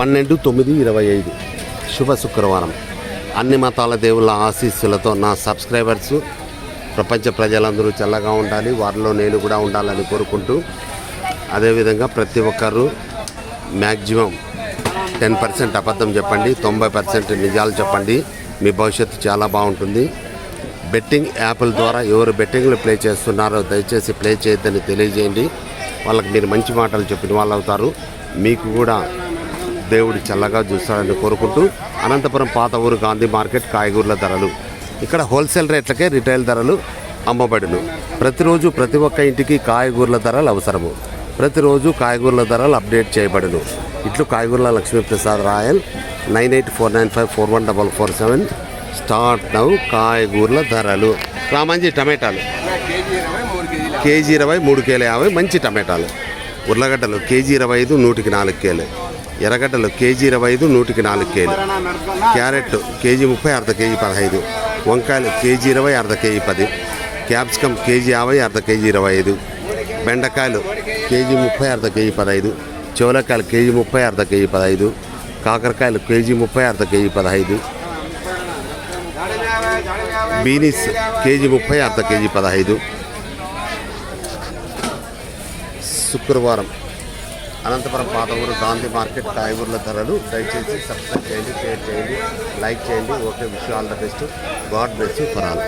పన్నెండు తొమ్మిది ఇరవై ఐదు. శుభ శుక్రవారం. అన్ని మతాల దేవుళ్ళ ఆశీస్సులతో నా సబ్స్క్రైబర్స్ ప్రపంచ ప్రజలందరూ చల్లగా ఉండాలి వారిలో నేను కూడా ఉండాలని కోరుకుంటూ అదేవిధంగా ప్రతి ఒక్కరూ మ్యాక్సిమం టెన్ పర్సెంట్ అబద్ధం చెప్పండి తొంభై పర్సెంట్ నిజాలు చెప్పండి మీ భవిష్యత్తు చాలా బాగుంటుంది. బెట్టింగ్ యాప్ల ద్వారా ఎవరు బెట్టింగ్లు ప్లే చేస్తున్నారో దయచేసి ప్లే చేయొద్దని తెలియజేయండి. వాళ్ళకి మీరు మంచి మాటలు చెప్పిన వాళ్ళు అవుతారు మీకు కూడా దేవుడు చల్లగా చూస్తాడని కోరుకుంటూ అనంతపురం పాత ఊరు గాంధీ మార్కెట్ కాయగూరల ధరలు. ఇక్కడ హోల్సేల్ రేట్లకే రిటైల్ ధరలు అమ్మబడును. ప్రతిరోజు ప్రతి ఒక్క ఇంటికి కాయగూరల ధరలు అవసరము. ప్రతిరోజు కాయగూరల ధరలు అప్డేట్ చేయబడును. ఇట్లు కాయగూరల Lakshmiprasad Rayal nine eight four nine five four one double four seven. Start now కాయగూరల ధరలు. రామాంజీ టమాటాలు. కేజీ ఇరవై మూడు కేలు యాభై మంచి టమాటాలు. ఉర్లగడ్డలు కేజీ ఇరవై ఐదు నూటికి నాలుగు కేలు. ఎర్రగడ్డలు కేజీ ఇరవై ఐదు నూటికి నాలుగు కేలు. క్యారెట్ కేజీ ముప్పై అర్ధ కేజీ పదహైదు. వంకాయలు కేజీ ఇరవై అర్ధ కేజీ పది. క్యాప్సికమ్ కేజీ యాభై అర్ధ కేజీ ఇరవై ఐదు. బెండకాయలు కేజీ ముప్పై అర్ధ కేజీ పదహైదు. చెవలకాయలు కేజీ ముప్పై అర్ధ కేజీ పదహైదు. కాకరకాయలు కేజీ ముప్పై అర్ధ కేజీ పదహైదు. బీనీస్ కేజీ ముప్పై అర్ధ కేజీ పదహైదు. శుక్రవారం అనంతపురం పాత ఊరు గాంధీ మార్కెట్ కాయగూరల ధరలు దయచేసి సబ్స్క్రైబ్ చేయండి షేర్ చేయండి లైక్ చేయండి. Okay wish all the best. God bless you for all.